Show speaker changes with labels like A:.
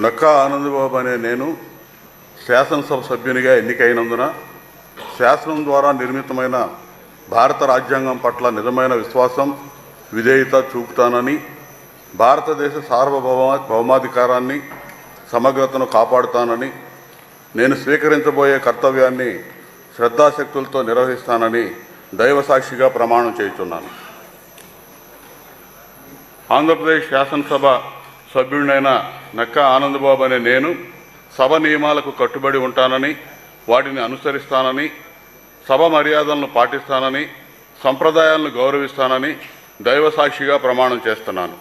A: నక్కా ఆనందబాబు అనే నేను శాసనసభ సభ్యునిగా ఎన్నికైనందున శాసనం ద్వారా నిర్మితమైన భారత రాజ్యాంగం పట్ల నిజమైన విశ్వాసం విధేయత చూపుతానని భారతదేశ సార్వభౌమ భౌమాధికారాన్ని సమగ్రతను కాపాడుతానని నేను స్వీకరించబోయే కర్తవ్యాన్ని శ్రద్ధాశక్తులతో నిర్వహిస్తానని దైవసాక్షిగా ప్రమాణం చేస్తున్నాను ఆంధ్రప్రదేశ్ శాసనసభ సభ్యుడినైన నక్క ఆనందబాబు అనే నేను సభ నియమాలకు కట్టుబడి ఉంటానని వాటిని అనుసరిస్తానని సభ మర్యాదలను పాటిస్తానని సంప్రదాయాలను గౌరవిస్తానని దైవసాక్షిగా ప్రమాణం చేస్తున్నాను.